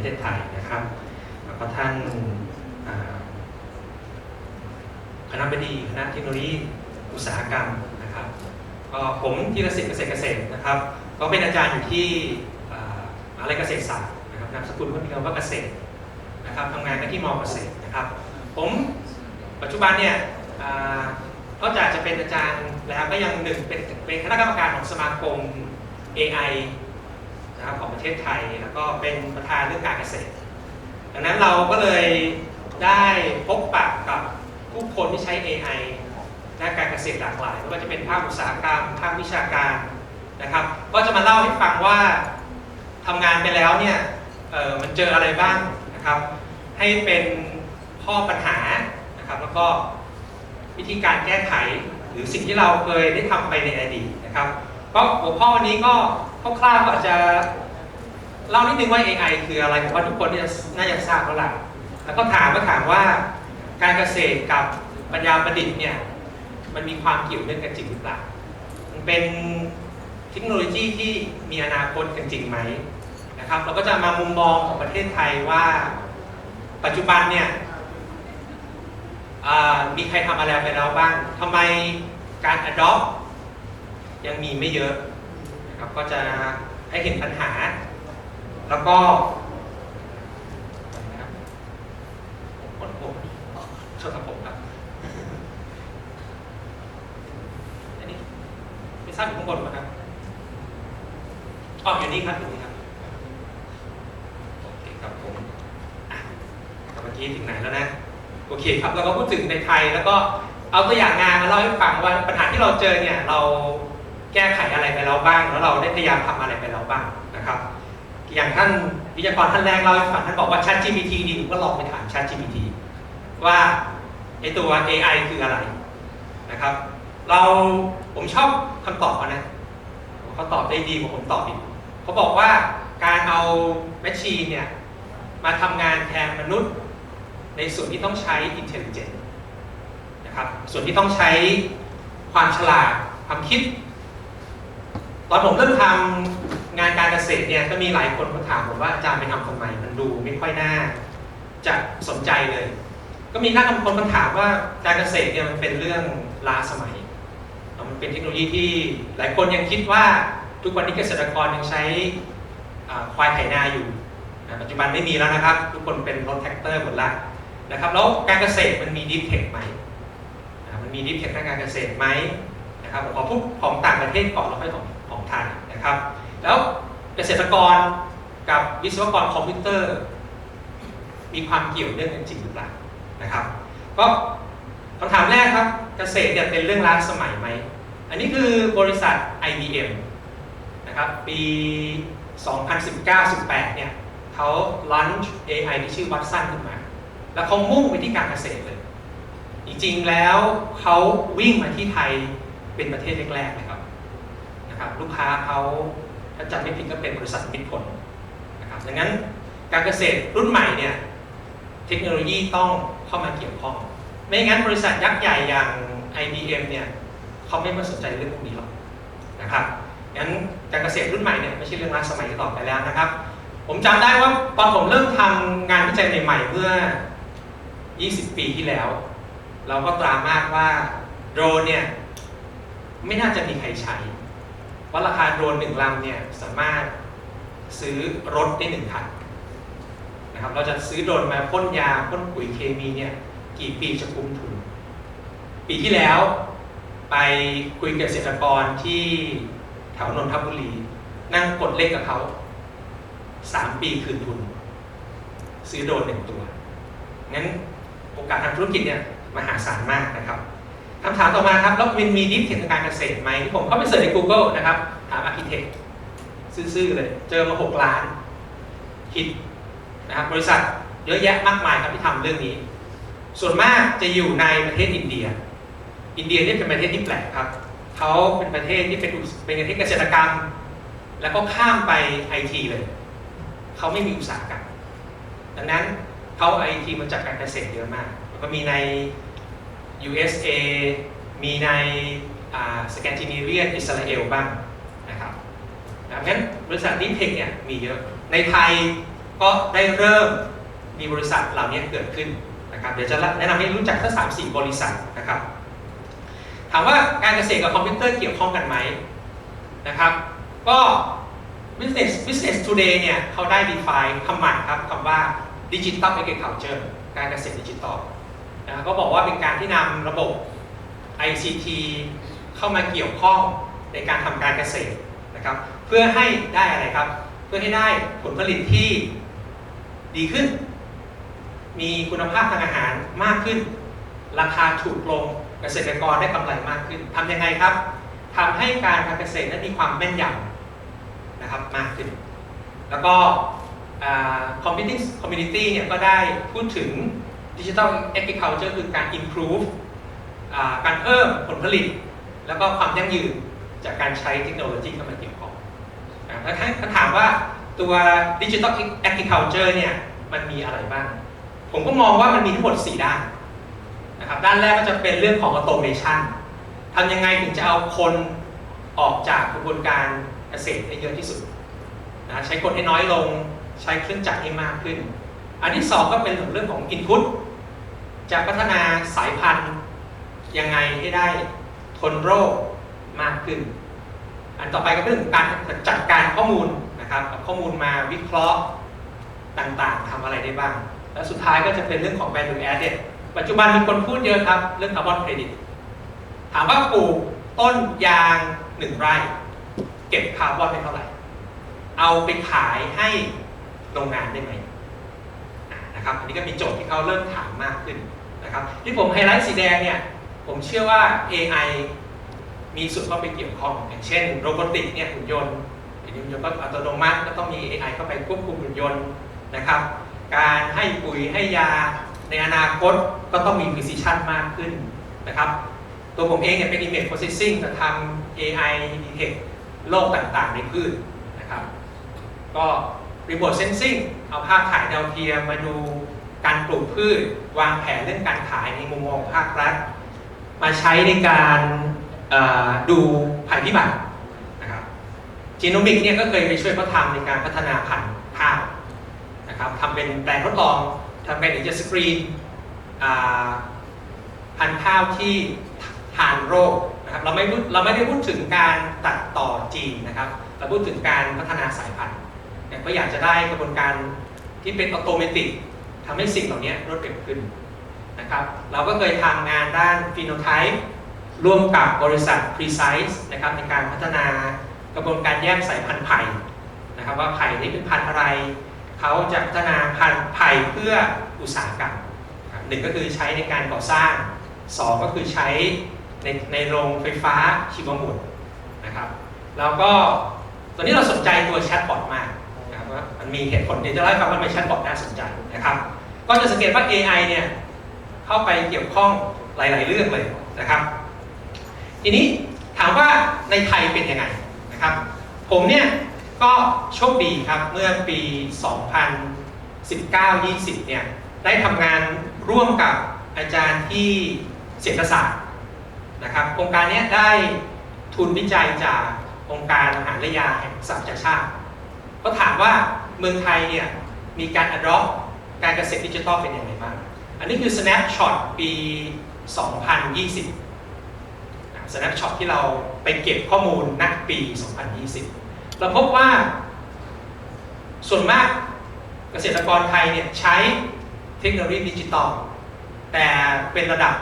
ประเทศไทยนะครับแล้วก็ท่านคณะบดีคณะเทคโนโลยีอุตสาหกรรมนะครับก็ผมธีรศิษย์เกษตรเกษตรนะครับ ก็เป็นอาจารย์อยู่ที่อ่ามหาอะไรเกษตรศาสตร์นะครับนามสกุลก็มีคำว่าเกษตรนะครับทำงานกันที่มอเกษตรนะครับ ผมปัจจุบันเนี่ยนอกจากจะเป็นอาจารย์แล้วก็ยังหนึ่งเป็นเป็นคณะกรรมการของสมาคม AI นะครับของประเทศไทย แล้วก็เป็นประธานเรื่องการเกษตร ดังนั้นเราก็เลยได้พบปะกับผู้คนที่ใช้ AI ด้านการเกษตรหลากหลายไม่ว่าจะเป็นภาคอุตสาหกรรมภาควิชาการนะครับ ก็จะมาเล่าให้ฟังว่าทำงานไปแล้วเนี่ยมันเจออะไรบ้างนะครับ ให้เป็นข้อปัญหานะครับ แล้วก็วิธีการแก้ไขหรือสิ่งที่เราเคยได้ทำไปในอดีตนะครับ ก็หัวข้อวันนี้ก็ คร่าวๆก็อาจจะเล่านิดนึงว่า AI คืออะไรผมว่าทุกคนน่าจะทราบแล้วล่ะแล้วก็ถามก็ถามว่าการเกษตรกับปัญญาประดิษฐ์เนี่ยมันมีความเกี่ยวเนื่องกันจริงหรือเปล่า มันเป็นเทคโนโลยีที่มีอนาคตกันจริงไหมนะครับเราก็จะมามุมมองของประเทศไทยว่าปัจจุบันเนี่ยมีใครทำอะไรไปแล้วบ้างทำไมการ adopt ยังมีไม่เยอะ ครับ ก็จะให้เห็นปัญหา แล้วก็ผลผมชนกับผมครับอันนี้ไม่ทราบอยู่ข้างบนไหมครับอ๋ออยู่นี่ครับอยู่นี่ครับโอเคครับผมอะเมื่อกี้ถึงไหนแล้วนะโอเคครับเราก็พูดถึงในไทยแล้วก็เอาตัวอย่างงานมาเล่าให้ฟังว่าปัญหาที่เราเจอเนี่ยเรา แก้ไขอะไรไปแล้วบ้าง แล้วเราได้พยายามทำอะไรไปแล้วบ้างนะครับ อย่างท่านวิทยากรท่านแรกเล่าให้ฟังท่านบอกว่า Chat GPT ดีผมก็ลองไปถาม Chat GPT ว่าไอตัว AI คืออะไรนะครับ เราผมชอบคำตอบเขานะเขาตอบได้ดีกว่าผมตอบอีกเขาบอกว่าการเอาแมชชีนเนี่ยมาทำงานแทนมนุษย์ ในส่วนที่ต้องใช้ intelligence นะครับส่วนที่ต้องใช้ความฉลาดความคิด ตอนผมเริ่มทำงานการเกษตรเนี่ยก็มีหลายคนมาถามผมว่าอาจารย์ไปทำทำไมมันดูไม่ค่อยน่าจะสนใจเลย ก็มีนักคนมาถามว่าการเกษตรเนี่ยมันเป็นเรื่องล้าสมัย มันเป็นเทคโนโลยีที่หลายคนยังคิดว่าทุกวันนี้เกษตรกรยังใช้ควายไถนาอยู่ ปัจจุบันไม่มีแล้วนะครับ ทุกคนเป็นรถแท็กเตอร์หมดละนะครับแล้วการเกษตรมันมีดิฟเทคไหมมันมีดิฟเทคทางการเกษตรไหมนะครับผมขอพูดของต่างประเทศก่อนแล้วค่อยของของ ไทยนะครับ แล้วเกษตรกรกับวิศวกรคอมพิวเตอร์ มีความเกี่ยวเนื่องกันจริงหรือเปล่านะครับ ก็คำถามแรกครับเกษตรเนี่ยเป็นเรื่องล้าสมัยไหม อันนี้คือบริษัท IBM นะครับปี 2019-18 เนี่ยเขา launch AI ที่ชื่อ Watson ขึ้นมา แล้วเขามุ่งไปที่การเกษตรเลย จริงๆแล้วเขาวิ่งมาที่ไทยเป็นประเทศแรกๆเลยครับ นะครับลูกค้าเขาถ้าจำไม่ผิดก็เป็นบริษัทมิตรผลนะครับดังนั้นการเกษตรรุ่นใหม่เนี่ยเทคโนโลยีต้องเข้ามาเกี่ยวข้อง ไม่งั้นบริษัทยักษ์ใหญ่อย่าง IBM เนี่ยเขาไม่มาสนใจเรื่องพวกนี้หรอกนะครับงั้นการเกษตรรุ่นใหม่เนี่ยไม่ใช่เรื่องล้าสมัยต่อไปแล้วนะครับ ผมจำได้ว่าตอนผมเริ่มทำงานวิจัยใหม่ๆเมื่อ 20 ปีที่แล้ว เราก็ตรามากว่าโดรนเนี่ยไม่น่าจะมีใครใช้ เพราราคาโดรนหนึ่งลำเนี่ยสามารถซื้อรถได้หนึ่งคันนะครับเราจะซื้อโดรนมาพ่นยาพ่นปุ๋ยเคมีเนี่ยกี่ปีจะคุ้มทุน ปีที่แล้วไปคุยกับเกษตรกรที่แถวนนทบุรี นั่งกดเลขกับเขาสามปีคืนทุน ซื้อโดรนหนึ่งตัวงั้นโอกาสทางธุรกิจเนี่ยมหาศาลมากนะครับำถามต่อมาครับแล้วมันมีดิฟเทคทางการเกษตรไหมผมเข้าไปเสิร์ชใน Google นะครับ ถามอาร์คิเทคซื่อๆเลย เจอมา 6 ล้านคิดนะครับบริษัทเยอะแยะมากมายครับที่ทำเรื่องนี้ ส่วนมากจะอยู่ในประเทศอินเดีย อินเดียเนี่ยเป็นประเทศที่แปลกครับเขาเป็นประเทศที่เป็นเป็นประเทศเกษตรกรรม แล้วก็ข้ามไปไอทีเลยเขาไม่มีอุตสาหกรรมดังนั้นเขาไอทีมาจากการเกษตรเยอะมากแล้วก็มีใน USA มีในสแกนดิเนเวียอิสราเอลบ้างนะครับดังนั้นบริษัทดิเทคเนี่ยมีเยอะ ในไทยก็ได้เริ่มมีบริษัทเหล่านี้เกิดขึ้นนะครับเดี๋ยวจะแนะนำให้รู้จักสักสามสี่บริษัทนะครับ ถามว่าการเกษตรกับคอมพิวเตอร์เกี่ยวข้องกันไหมนะครับ ก็ business business today เนี่ยเขาได้ define คำใหม่ครับคำว่า digital agriculture การเกษตรดิจิทัล นะก็บอกว่าเป็นการที่นำระบบ ICT เข้ามาเกี่ยวข้องในการทำการเกษตรนะครับ เพื่อให้ได้อะไรครับ เพื่อให้ได้ผลผลิตที่ดีขึ้น มีคุณภาพทางอาหารมากขึ้น ราคาถูกลงเกษตรกรได้กำไรมากขึ้นทำยังไงครับทำให้การทำเกษตรนั้นมีความแม่นยำนะครับมากขึ้น แล้วก็คอมมิ t คอมมิ t y เนี่ยก็ได้พูดถึง ดิจิทัล agriculture คือการ improve การเพิ่มผลผลิต แล้วก็ความยั่งยืนจากการใช้เทคโนโลยีเข้ามาเกี่ยวข้องอ่าแล้วถ้าถามว่าตัวดิจิทัล agriculture เนี่ยมันมีอะไรบ้าง ผมก็มองว่ามันมีทั้งหมด 4 ด้านนะครับด้านแรกก็จะเป็นเรื่องของ automation ทำยังไงถึงจะเอาคนออกจากกระบวนการเกษตรให้เยอะที่สุดนะใช้คนให้น้อยลง ใช้เครื่องจักรให้มากขึ้น อันที่สองก็เป็นเรื่องของ input จะพัฒนาสายพันธุ์ยังไงให้ได้ทนโรคมากขึ้น อันต่อไปก็เป็นเรื่องของการจัดการข้อมูลนะครับเอาข้อมูลมาวิเคราะห์ต่างๆทำอะไรได้บ้าง แล้วสุดท้ายก็จะเป็นเรื่องของ value added ปัจจุบันมีคนพูดเยอะครับ เรื่องคาร์บอนเครดิต ถามว่าปลูกต้นยางหนึ่งไร่ เก็บคาร์บอนได้เท่าไหร่ เอาไปขายให้โรงงานได้ไหม นะครับอันนี้ก็มีโจทย์ที่เขาเริ่มถามมากขึ้นนะครับที่ผมไฮไลท์สีแดงเนี่ยผมเชื่อว่า AI มีส่วนเข้าไปเกี่ยวข้อง อย่างเช่นโรบอติกเนี่ยหุ่นยนต์หุ่นยนต์ก็อัตโนมัติก็ต้องมี AI เข้าไปควบคุมหุ่นยนต์นะครับการให้ปุ๋ยให้ยาในอนาคตก็ต้องมี precision มากขึ้นนะครับตัวผมเองเนี่ยเป็น image processing จะทำ AI detect โรคต่างๆ ในพืชนะครับก็ remote sensing เอาภาพถ่ายดาวเทียมมาดูการปลูกพืช วางแผนเรื่องการขายในมุมมองภาครัฐ มาใช้ในการดูภัยพิบัตินะครับจีโนมิกเนี่ยก็เคยไปช่วยเขาทำในการพัฒนาพันธุ์ข้าวนะครับทำเป็นแปลงทดลองทำเป็นอินเจสกรีนพันธุ์ข้าวที่ทานโรคนะครับเราไม่เราไม่ได้พูดถึงการตัดต่อจีนนะครับเราพูดถึงการพัฒนาสายพันธุ์ เนี่ก็อยากจะได้กระบวนการที่เป็นออโตเมติทำให้สิ่งเหล่านี้รวดเร็วขึ้นนะครับ เราก็เคยทำงานด้านฟีโนไทป์ร่วมกับบริษัท Precise นะครับในการพัฒนากระบวนการแยกสายพันธุ์ไผ่นะครับว่าไผ่นี้เป็นพันธุ์อะไร เขาจะพัฒนาพันธุ์ไผ่เพื่ออุตสาหกรรมหนึ่งก็คือใช้ในการก่อสร้างสองก็คือใช้ในในโรงไฟฟ้าชีวมวลนะครับแล้วก็ตอนนี้เราสนใจตัวแชทบอทมาก ว่ามันมีเหตุผลเดี๋ยวจะเล่าให้ฟังว่าทำไมแชทบอทน่าสนใจนะครับ ก็จะสังเกตว่า AI เนี่ยเข้าไปเกี่ยวข้องหลาย ๆ เรื่องเลยนะครับ ทีนี้ถามว่าในไทยเป็นยังไงนะครับ ผมเนี่ยก็โชคดีครับเมื่อปี 2019-20 เนี่ยได้ทำงานร่วมกับอาจารย์ที่เศรษฐศาสตร์นะครับโครงการเนี้ยได้ทุนวิจัยจากองค์การอาหารและยาแห่งสหประชาชาติ ก็ถามว่าเมืองไทยเนี่ยมีการ adopt การเกษตรดิจิทัลเป็นอยังไงบ้าง อันนี้คือ snapshot ปี 2020 snapshot ที่เราไปเก็บข้อมูลณปี 2020 เราพบว่า ส่วนมากเกษตรกรไทยเนี่ยใช้เทคโนโลยีดิจิตอลแต่เป็นระดับ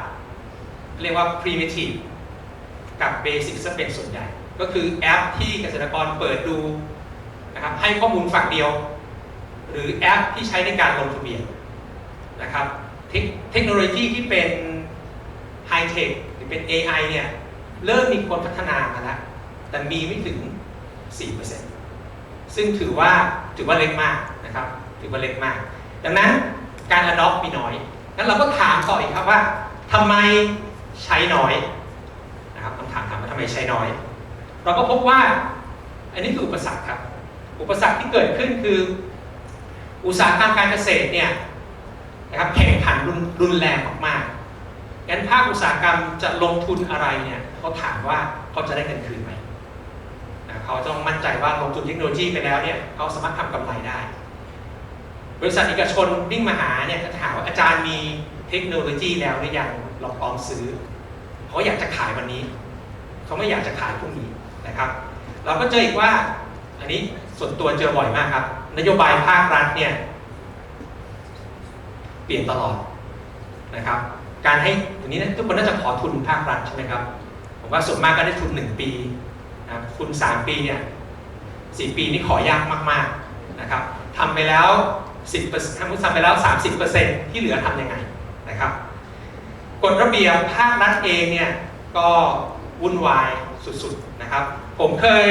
เรียกว่า primitive กับ basic ซะเป็นส่วนใหญ่ ก็คือแอปที่เกษตรกรเปิดดู นะครับให้ข้อมูลฝั่งเดียว หรือแอปที่ใช้ในการลงทะเบียนนะครับเทคโนโลยีที่เป็นไฮเทคหรือเป็น AI เนี่ยเริ่มมีคนพัฒนามาแล้ว แต่มีไม่ถึง 4%ซึ่งถือว่าถือว่าเล็กมากนะครับถือว่าเล็กมาก ดังนั้นการ adopt มีน้อยงั้นเราก็ถามต่ออีกครับว่าทำไมใช้น้อยนะครับคำถามถามว่าทำไมใช้น้อย เราก็พบว่าอันนี้คืออุปสรรคครับ อุปสรรคที่เกิดขึ้นคือ อุตสาหกรรมการเกษตรเนี่ยนะครับแข่งขันรุนรนแรงมากๆงั้นภาคอุตสาหกรรมจะลงทุนอะไรเนี่ยเขาถามว่าเขาจะได้เงินคืนไหมนะเขาต้องมั่นใจว่าลงทุนเทคโนโลยีไปแล้วเนี่ยเขาสามารถทำกำไรได้ บริษัทเอกชนวิ่งมาหาเนี่ยจะถามว่าอาจารย์มีเทคโนโลยีแล้วหรือยังลองพร้อมซื้อเขาอยากจะขายวันนี้ เขาไม่อยากจะขายพรุ่งนี้นะครับ เราก็เจออีกว่าอันนี้ ส่วนตัวเจอบ่อยมากครับ นโยบายภาครัฐเนี่ยเปลี่ยนตลอดนะครับ การให้ทีนี้ทุกคนน่าจะขอทุนภาครัฐใช่ไหมครับ ผมว่าส่วนมากก็ได้ทุน 1 ปีนะทุน 3 ปีเนี่ย4ปีนี่ขอยากมากๆนะครับทำไปแล้ว10ทำทำไปแล้ว 30%ที่เหลือทำยังไงนะครับกฎระเบียบภาครัฐเองเนี่ยก็วุ่นวายสุดๆนะครับ ผมเคย